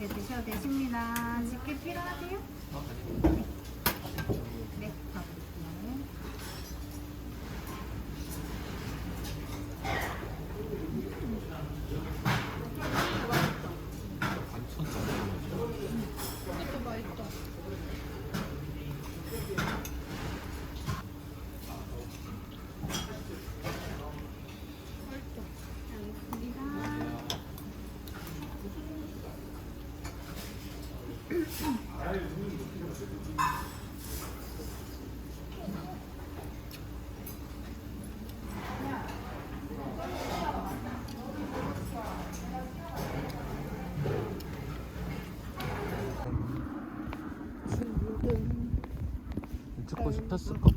이렇게 드셔도 되십니다. 집게 필요하세요? 네. 네. 네. 갖고 싶었을 거.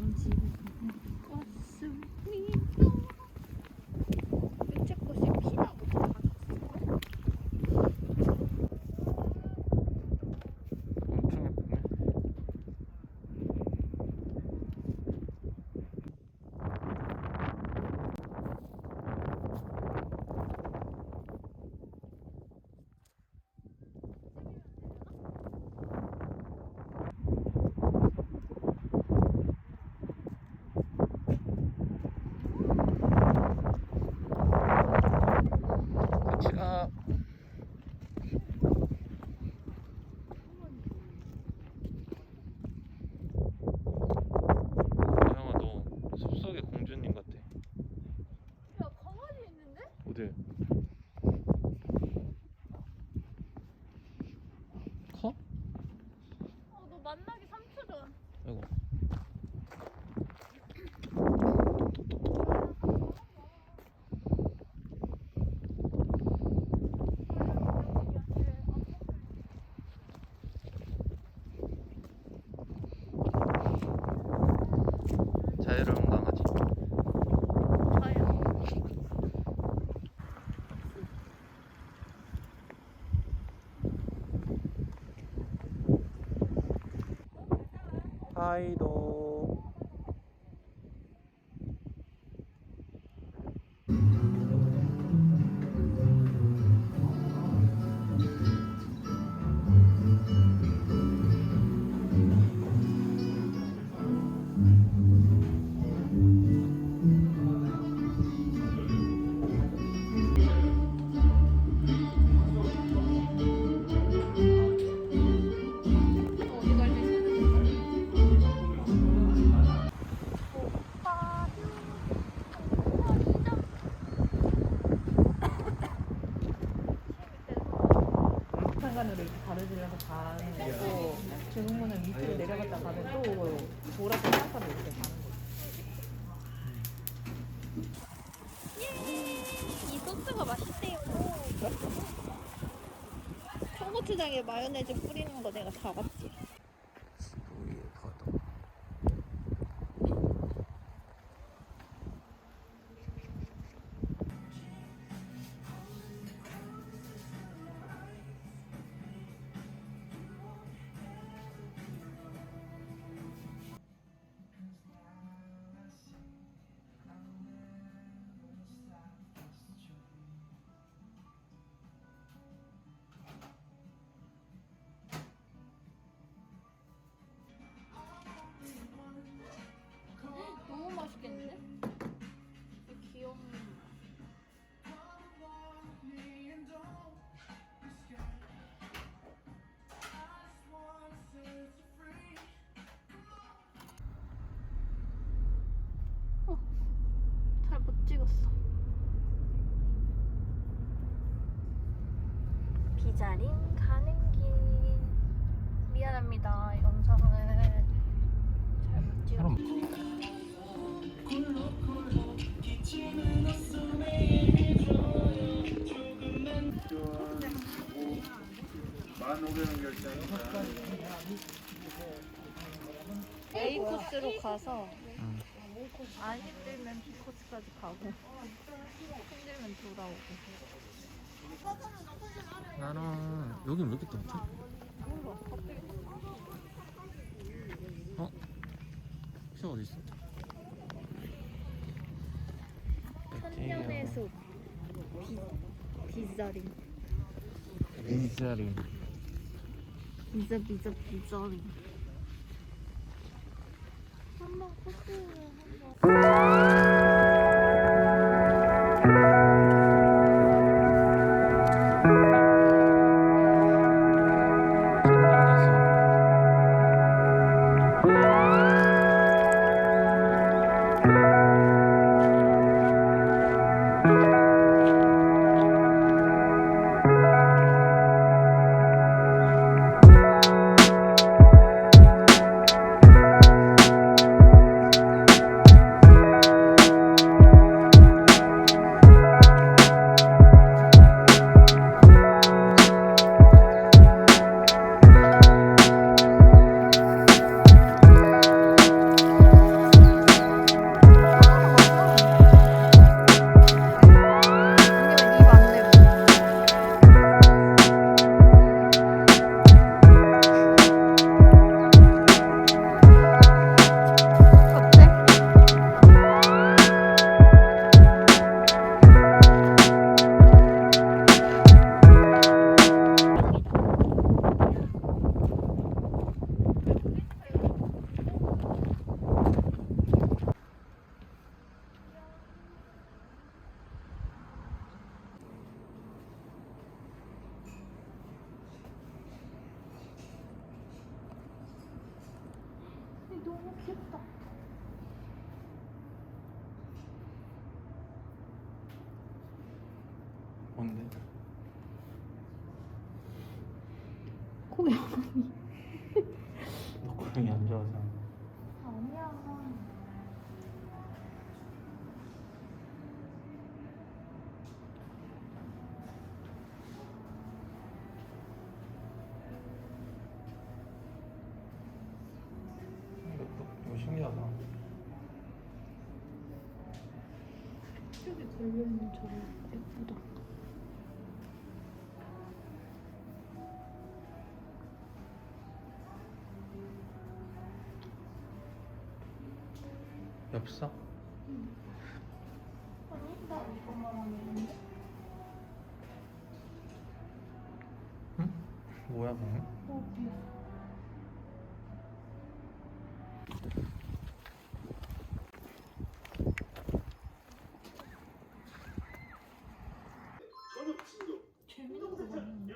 이 소스가 맛있대요. 청고추장에 마요네즈 뿌리는 거 내가 다 봤지. A 코스로 가서 안 힘들면 B 코스까지 가고 힘들면 돌아오고. 나는 여긴 왜 이렇게 따뜻해? 어? 피 어디 있어? 천년의 숲 비, 비자림 인자리. 비자 비자 비자림 한번 코스를 한번 코야. 너 고양이 안 좋아하잖아. 아니야. 이거, 이거 신기하다. 여기 걸려있는 저거 예쁘다. 엽서? 아니, 나 이거 말하는 응? 뭐야 그럼? 어.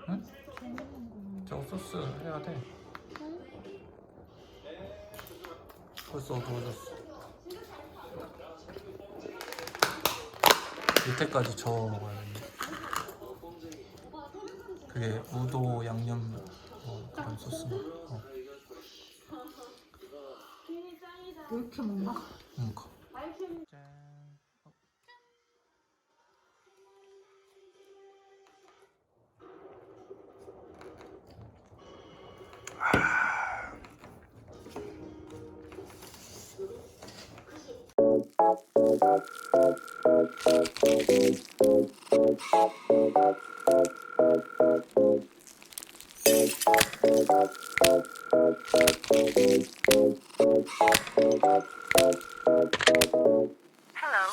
응? 저거 소스 해야 돼. 벌써 어두워졌어. 밑에까지 저어 먹어야 돼. 그게 우도 양념 뭐 그런 소스 어. 왜 이렇게 먹나? 응, 거. Hello.